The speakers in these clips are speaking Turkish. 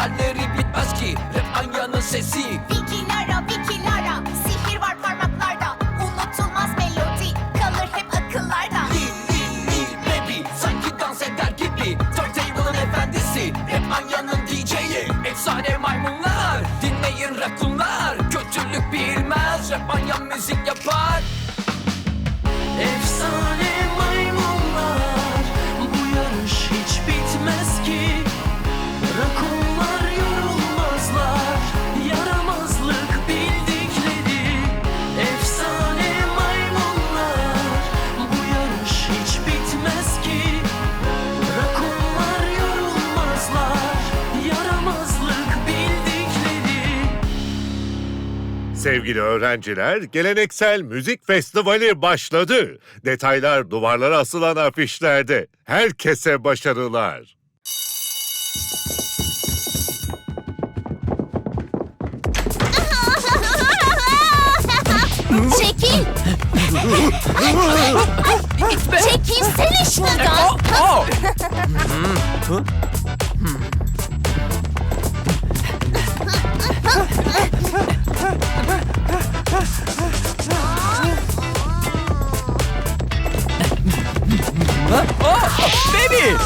Vokalleri bitmez ki Rap Anya'nın sesi. Vikilara vikilara Sihir var parmaklarda. Unutulmaz melodi Kalır hep akıllarda. Lil lil lil baby Sanki dans eder gibi. Turntable'ın efendisi Rap Anya'nın DJ'i Efsane maymunlar Dinleyin rakunlar. Kötülük bilmez Rap Anya müzik yapar Sevgili öğrenciler, geleneksel müzik festivali başladı. Detaylar duvarlara asılan afişlerde. Herkese başarılar. Çekil. Çekilsene şuradan. Aa! Baby!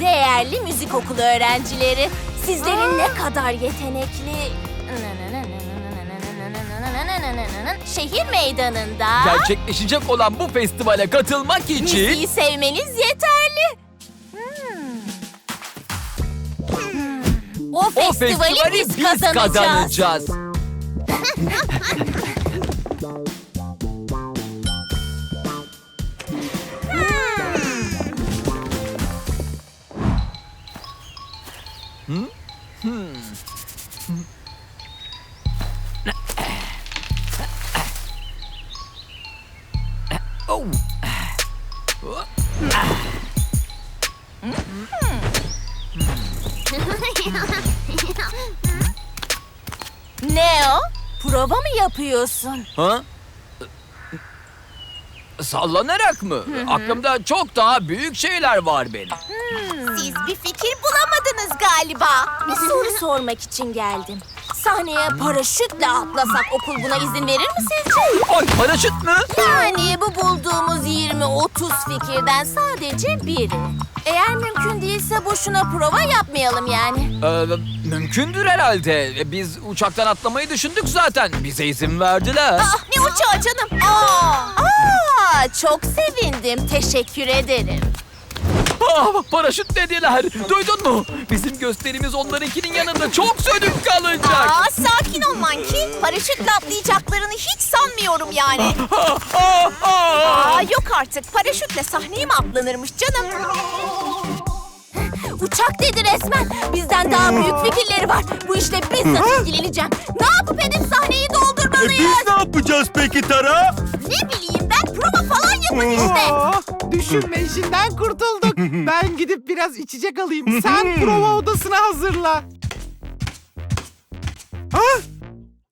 Değerli müzik okulu öğrencileri, sizlerin ne kadar yetenekli... Şehir meydanında Gerçekleşecek olan bu festivale katılmak için... müziği sevmeniz yeterli. Hmm. O O festivali, biz kazanacağız. Oh. Ne o? Prova mı yapıyorsun? Ha? Sallanarak mı? Aklımda çok daha büyük şeyler var benim. Siz bir fikir bulamadınız galiba. Bir soru sormak için geldim. Sahneye paraşütle atlasak okul buna izin verir mi sizce? Ay paraşüt mü? Yani bu bulduğumuz 20-30 fikirden sadece biri. Eğer mümkün değilse boşuna prova yapmayalım yani. Ee, mümkündür herhalde. Biz uçaktan atlamayı düşündük zaten. Bize izin verdiler. Ah ne uçağı canım? Aa, aa, çok sevindim. Teşekkür ederim. Ah, paraşüt dediler. Duydun mu? Bizim gösterimiz onlarınkinin yanında çok sönük kalacak. Aa, sakin ol Manki. Paraşütle atlayacaklarını hiç sanmıyorum yani. Ah, ah, ah. Aa, yok artık. Paraşütle sahneye mi atlanırmış canım? Uçak dedi resmen. Bizden daha büyük fikirleri var. Bu işle bizzat ilgileneceğim. Ne yapıp edip sahneyi doldurmalıyız? ne yapacağız peki Tara? Ne bileyim ben prova falan yapın işte. Düşünme işinden kurtulduk. ben gidip biraz içecek alayım. Sen prova odasını hazırla. Ah,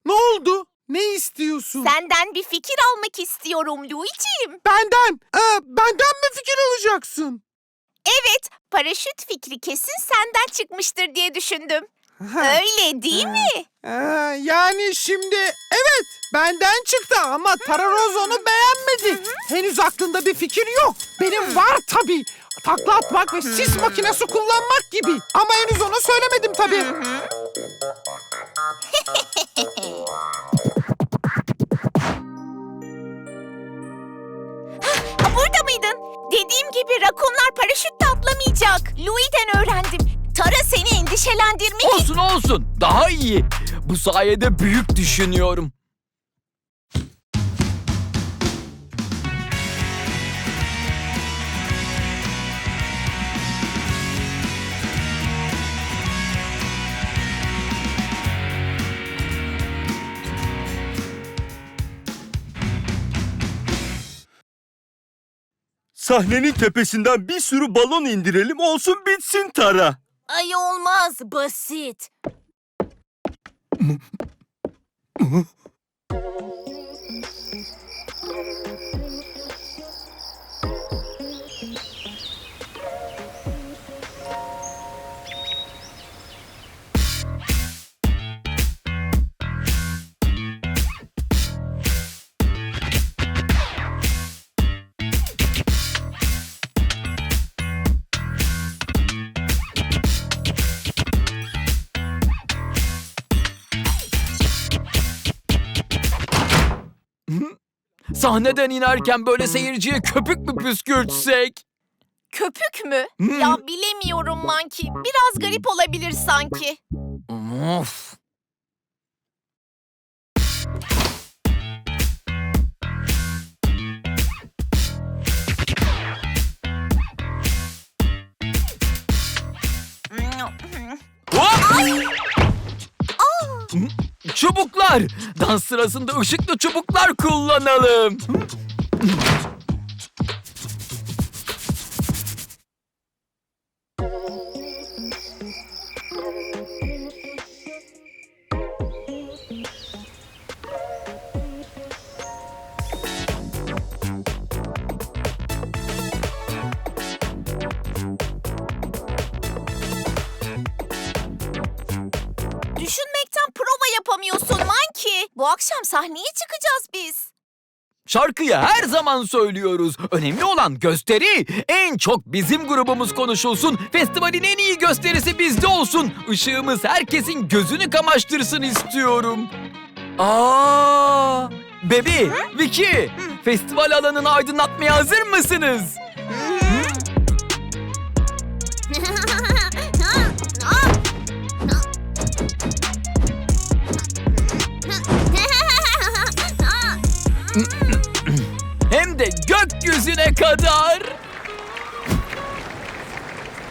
ne oldu? Ne istiyorsun? Senden bir fikir almak istiyorum Louis'ciğim. Benden. Ee, benden mi fikir alacaksın? Evet, paraşüt fikri kesin senden çıkmıştır diye düşündüm. Öyle değil mi? Ee, yani şimdi evet benden çıktı ama Tara Rose onu beğenmedi. Henüz aklında bir fikir yok. Benim var tabii. Takla atmak ve sis makinesi kullanmak gibi. Ama henüz onu söylemedim tabii. Ha, burada mıydın? Dediğim gibi rakonlar paraşütle atlamayacak. Louis'den öğrendim. Tara seni endişelendirmek Olsun olsun. Daha iyi. Bu sayede büyük düşünüyorum. Sahnenin tepesinden bir sürü balon indirelim olsun bitsin Tara. Ay olmaz, basit. Sahneden inerken böyle seyirciye köpük mü püskürtsek? Köpük mü? Hmm. Ya bilemiyorum Manki. Biraz garip olabilir sanki. Of. Çocuklar. Dans sırasında ışıklı çubuklar kullanalım. Düşünmekten prova yapamıyorsun Monkey. Bu akşam sahneye çıkacağız biz. Şarkıyı her zaman söylüyoruz. Önemli olan gösteri. En çok bizim grubumuz konuşulsun. Festivalin en iyi gösterisi bizde olsun. Işığımız herkesin gözünü kamaştırsın istiyorum. Aa! Bebi, Vicky, festival alanını aydınlatmaya hazır mısınız? Gökyüzüne kadar.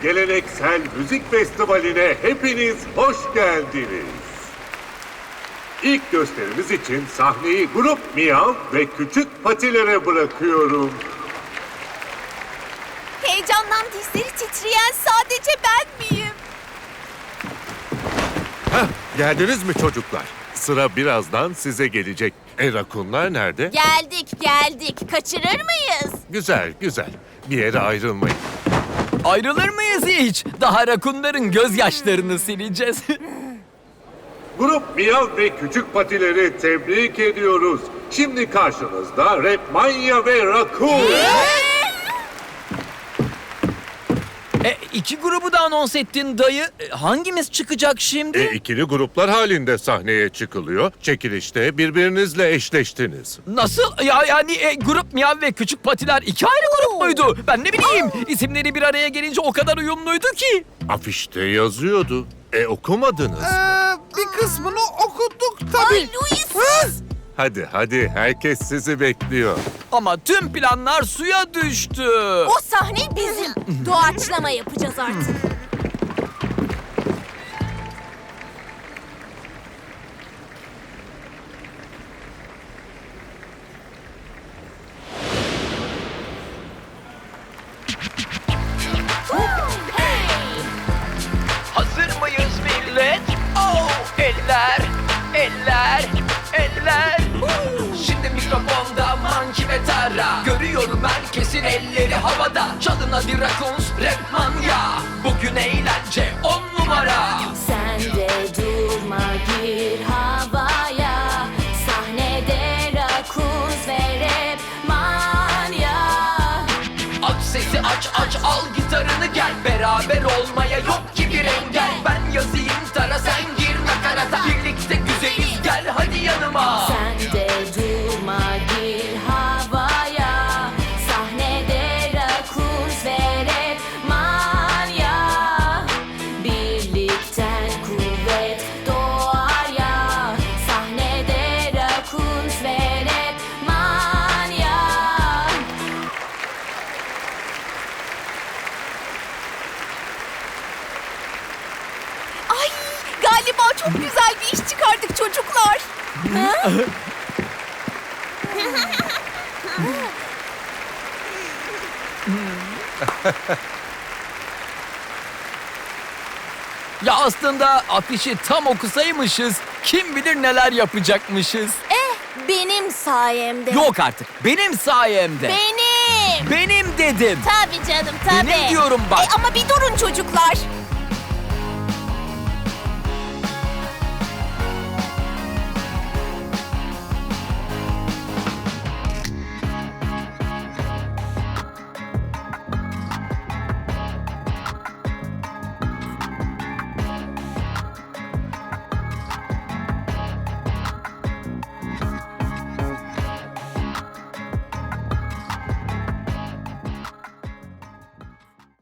Geleneksel Müzik Festivali'ne hepiniz hoş geldiniz. İlk gösterimiz için sahneyi Grup Miyav ve Küçük Patilere bırakıyorum. Heyecandan dizleri titreyen sadece ben miyim? Geldiniz mi çocuklar? Sıra birazdan size gelecek. E rakunlar nerede? Geldik geldik. Kaçırır mıyız? Güzel güzel. Bir yere ayrılmayın. Ayrılır mıyız hiç? Daha rakunların gözyaşlarını sileceğiz. Grup Miyav ve Küçük Patileri tebrik ediyoruz. Şimdi karşınızda Rap Manya ve Rakun. E, iki grubu da anons ettin dayı. E, hangimiz çıkacak şimdi? E, ikili gruplar halinde sahneye çıkılıyor. Çekilişte birbirinizle eşleştiniz. Nasıl? Ya yani e, grup Miyav ve Küçük Patiler iki ayrı grup muydu? Ben ne bileyim. İsimleri bir araya gelince o kadar uyumluydu ki. Afişte yazıyordu. E okumadınız. Ee, bir kısmını okuduk tabii. Ay Louis. Hadi hadi herkes sizi bekliyor. Ama tüm planlar suya düştü. O sahne bizim. Doğaçlama yapacağız artık. Ve Tara Görüyorum herkesin elleri havada. Çalın hadi Rakuns rap manya Bugün eğlence on numara. Sen de durma gir havaya. Sahnede rakuz ve rap manya Aç sesi aç aç al gitarını gel. Beraber olmaya yok ki bir engel. Ben yazayım Tara sen gir nakarata Birlikte güzeliz gel hadi yanıma güzel bir iş çıkardık çocuklar. Ya aslında afişi tam okusaymışız kim bilir neler yapacakmışız. Eh benim sayemde. Yok artık benim sayemde. Benim. Benim dedim. Tabii canım tabii. Benim diyorum bak. E, ama bir durun çocuklar.